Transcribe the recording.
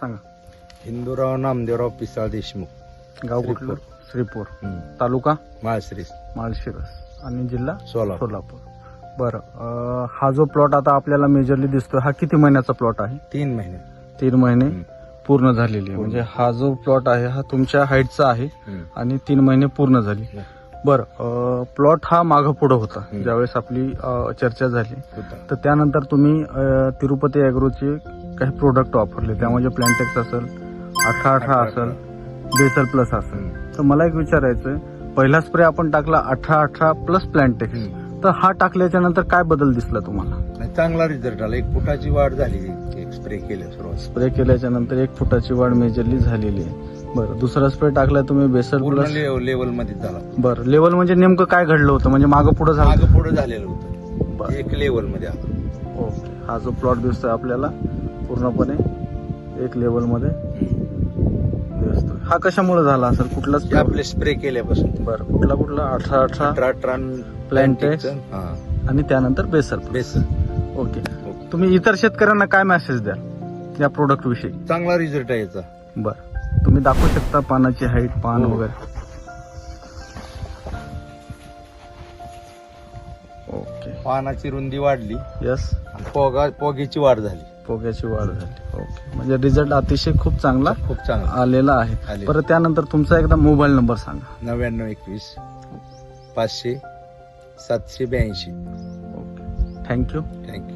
सांगा. हिंदूराव नामदेवराव पिसाळ देशमुख. गाव श्रीपूर. कुठलं? श्रीपूर. हम्म. तालुका? माळश्रीस. माळशिरस. आणि जिल्हा? सोलापूर. सोलापूर. बरं अं, हा जो प्लॉट आता आपल्याला मेजरली दिसतोय हा किती महिन्याचा प्लॉट आहे? तीन महिने. तीन महिने हम्म. पूर्ण झालेली आहे. म्हणजे हा जो प्लॉट आहे हा तुमच्या हाईटचा आहे हम्म. आणि तीन महिने पूर्ण झाली. बरं प्लॉट हा मागं पुढं होता हम्म. ज्यावेळेस आपली अं, चर्चा झाली. होता. तर त्यानंतर तुम्ही अं, तिरुपती अॅग्रोचे काही प्रोडक्ट वापरले. त्यामध्ये प्लॅन्टेक्स असेल अठरा अठरा असेल बेसल प्लस असेल. तर मला एक विचारायचं पहिला स्प्रे आपण टाकला अठरा अठरा प्लस प्लॅन्टेक्स. तर हा टाकल्याच्या नंतर काय बदल दिसला तुम्हाला? चांगला रिझल्ट आला. एक फुटाची वाढ झाली एक स्प्रे केल्या स्प्रे केल्याच्यानंतर एक फुटाची वाढ मेजरली झालेली आहे. बरं दुसरा स्प्रे टाकला तुम्ही बेसल प्लस लेवलमध्ये झाला. बरं लेवल म्हणजे नेमकं काय घडलं होतं? म्हणजे मागं पुढं झालं? माग पुढे झालेलं होतं. एक लेवलमध्ये आला. ओके. हा जो प्लॉट दिसतोय आपल्याला पूर्णपणे एक लेवलमध्ये दिसतोय हा कशामुळे झाला असेल? कुठलाच हे आपले स्प्रे केल्यापासून. बरं कुठला कुठला अठरा अठरा अठरा अठरा. हा. आणि त्यानंतर बेसल. Base okay. तुम्ही इतर शेतकऱ्यांना काय मेसेज द्याल या प्रोडक्ट विषयी? चांगला रिझल्ट आहे याचा. बर. तुम्ही दाखवू शकता पानाची हाईट पान हो. वगैरे. ओके. पानाची रुंदी वाढली. यस पोगा पोगीची वाढ झाली. पोग्याची वाढ झाली. ओके. म्हणजे रिझल्ट अतिशय खूप चांगला खूप चांगला. आलेला आहे. आलेला. परत त्यानंतर तुमचा एकदा मोबाईल नंबर सांगा. नव्याण्णव एकवीस पाचशे सातशे ब्याऐंशी. ओके. Thank you thank you